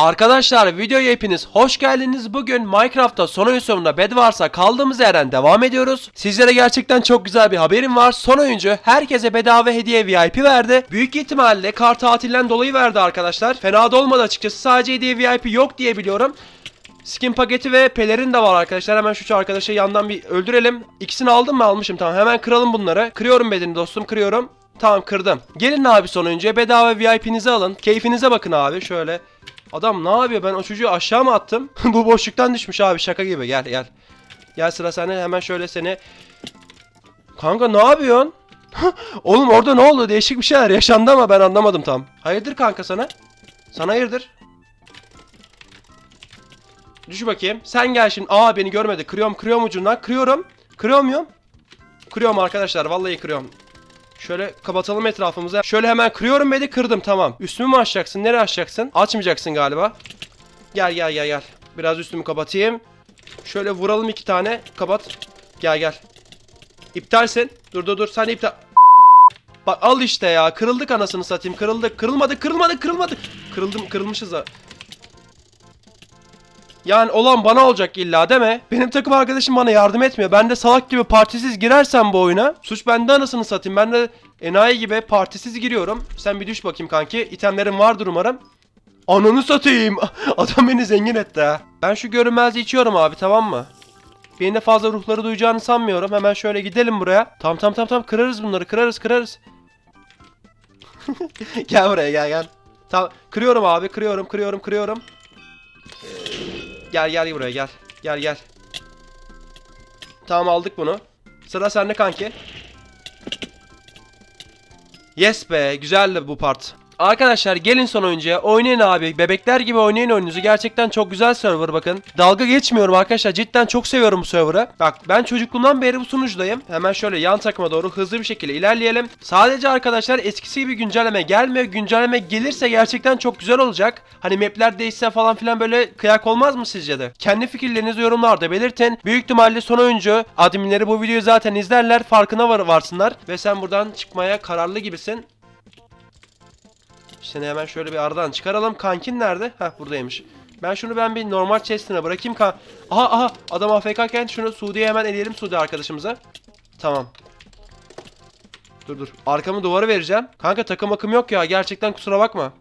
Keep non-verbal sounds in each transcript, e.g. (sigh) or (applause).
Arkadaşlar videoya hepiniz hoş geldiniz. Bugün Minecraft'ta son oyun sonunda Bedwars'a kaldığımız yerden devam ediyoruz. Sizlere gerçekten çok güzel bir haberim var. Son oyuncu herkese bedava hediye VIP verdi. Büyük ihtimalle kar tatilinden dolayı verdi arkadaşlar. Fena da olmadı açıkçası. Sadece hediye VIP yok diye biliyorum. Skin paketi ve pelerin de var arkadaşlar. Hemen şu arkadaşı yandan bir öldürelim. İkisini aldım mı? Almışım tamam. Hemen kıralım bunları. Kırıyorum bedeni dostum kırıyorum. Tamam kırdım. Gelin abi sonuncuya bedava VIP'nizi alın. Keyfinize bakın abi şöyle. Adam ne yapıyor? Ben o çocuğu aşağı mı attım? (laughs) Bu boşluktan düşmüş abi şaka gibi. Gel gel. Gel sıra sende hemen şöyle seni. Kanka ne yapıyorsun? (laughs) Oğlum orada ne oldu? Değişik bir şeyler yaşandı ama ben anlamadım tam. Hayırdır kanka sana? Sana hayırdır? Düş bakayım. Sen gel şimdi. Aa beni görmedi. Kırıyorum kırıyorum ucundan. Kırıyorum. Kırıyor muyum? Kırıyorum arkadaşlar. Vallahi kırıyorum. Şöyle kapatalım etrafımıza. Şöyle hemen kırıyorum beni kırdım tamam. Üstümü mü açacaksın? Nereye açacaksın? Açmayacaksın galiba. Gel gel gel gel. Biraz üstümü kapatayım. Şöyle vuralım iki tane. Kapat. Gel gel. İptalsin. Dur dur dur. Sen iptal. Bak al işte ya. Kırıldık anasını satayım. Kırıldık. Kırılmadı. Kırılmadı. Kırılmadı. Kırıldım. Kırılmışız da. Yani olan bana olacak illa mi? Benim takım arkadaşım bana yardım etmiyor. Ben de salak gibi partisiz girersem bu oyuna. Suç bende anasını satayım. Ben de enayi gibi partisiz giriyorum. Sen bir düş bakayım kanki. İtemlerin vardır umarım. Ananı satayım. (laughs) Adam beni zengin etti ha. Ben şu görünmezliği içiyorum abi tamam mı? Benim de fazla ruhları duyacağını sanmıyorum. Hemen şöyle gidelim buraya. Tam tam tam tam kırarız bunları. Kırarız kırarız. (laughs) gel buraya gel gel. Tamam kırıyorum abi kırıyorum kırıyorum kırıyorum. Gel gel buraya gel. Gel gel. Tamam aldık bunu. Sıra sende kanki. Yes be güzeldi bu part. Arkadaşlar gelin son oyuncuya oynayın abi. Bebekler gibi oynayın oyununuzu. Gerçekten çok güzel server bakın. Dalga geçmiyorum arkadaşlar. Cidden çok seviyorum bu server'ı. Bak ben çocukluğumdan beri bu sunucudayım. Hemen şöyle yan takıma doğru hızlı bir şekilde ilerleyelim. Sadece arkadaşlar eskisi gibi güncelleme gelmiyor. Güncelleme gelirse gerçekten çok güzel olacak. Hani mapler değişse falan filan böyle kıyak olmaz mı sizce de? Kendi fikirlerinizi yorumlarda belirtin. Büyük ihtimalle son oyuncu adminleri bu videoyu zaten izlerler. Farkına var varsınlar. Ve sen buradan çıkmaya kararlı gibisin. Seni hemen şöyle bir aradan çıkaralım. Kankin nerede? Heh buradaymış. Ben şunu ben bir normal chest'ine bırakayım kan. Aha aha adam AFK'ken şunu Suudi'ye hemen eleyelim Suudi arkadaşımıza. Tamam. Dur dur. Arkamı duvara vereceğim. Kanka takım akım yok ya. Gerçekten kusura bakma.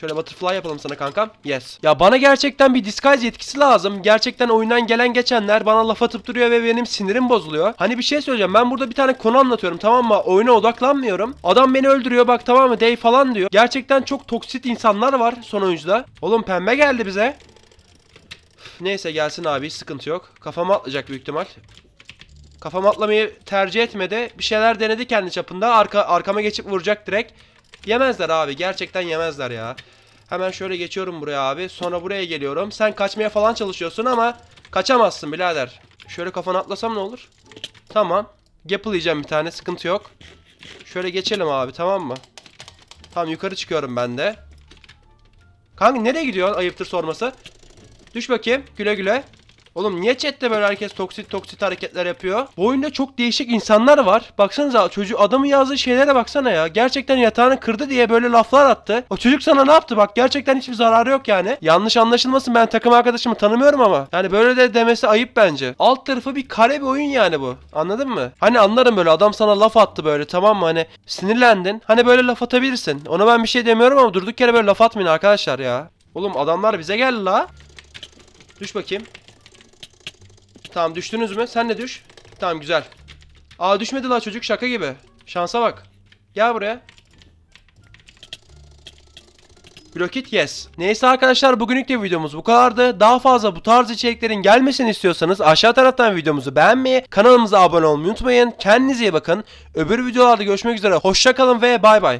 Şöyle butterfly yapalım sana kankam. Yes. Ya bana gerçekten bir disguise yetkisi lazım. Gerçekten oyundan gelen geçenler bana laf atıp duruyor ve benim sinirim bozuluyor. Hani bir şey söyleyeceğim. Ben burada bir tane konu anlatıyorum tamam mı? Oyuna odaklanmıyorum. Adam beni öldürüyor bak tamam mı? Day falan diyor. Gerçekten çok toksit insanlar var son oyuncuda. Oğlum pembe geldi bize. Neyse gelsin abi sıkıntı yok. Kafama atlayacak büyük ihtimal. Kafama atlamayı tercih etmedi. Bir şeyler denedi kendi çapında. Arka, arkama geçip vuracak direkt. Yemezler abi. Gerçekten yemezler ya. Hemen şöyle geçiyorum buraya abi. Sonra buraya geliyorum. Sen kaçmaya falan çalışıyorsun ama kaçamazsın birader. Şöyle kafana atlasam ne olur? Tamam. Gapple yiyeceğim bir tane. Sıkıntı yok. Şöyle geçelim abi tamam mı? Tamam yukarı çıkıyorum ben de. Kanka nereye gidiyorsun ayıptır sorması? Düş bakayım güle güle. Oğlum niye chatte böyle herkes toksit toksit hareketler yapıyor? Bu oyunda çok değişik insanlar var. Baksanıza çocuğu adamın yazdığı şeylere baksana ya. Gerçekten yatağını kırdı diye böyle laflar attı. O çocuk sana ne yaptı? Bak gerçekten hiçbir zararı yok yani. Yanlış anlaşılmasın ben takım arkadaşımı tanımıyorum ama. Yani böyle de demesi ayıp bence. Alt tarafı bir kare bir oyun yani bu. Anladın mı? Hani anlarım böyle adam sana laf attı böyle tamam mı? Hani sinirlendin. Hani böyle laf atabilirsin. Ona ben bir şey demiyorum ama durduk yere böyle laf atmayın arkadaşlar ya. Oğlum adamlar bize geldi la. Düş bakayım. Tamam düştünüz mü? Sen de düş. Tamam güzel. Aa düşmedi la çocuk şaka gibi. Şansa bak. Gel buraya. Blokit yes. Neyse arkadaşlar bugünlük de videomuz bu kadardı. Daha fazla bu tarz içeriklerin gelmesini istiyorsanız aşağı taraftan videomuzu beğenmeyi, kanalımıza abone olmayı unutmayın. Kendinize iyi bakın. Öbür videolarda görüşmek üzere. Hoşçakalın ve bay bay.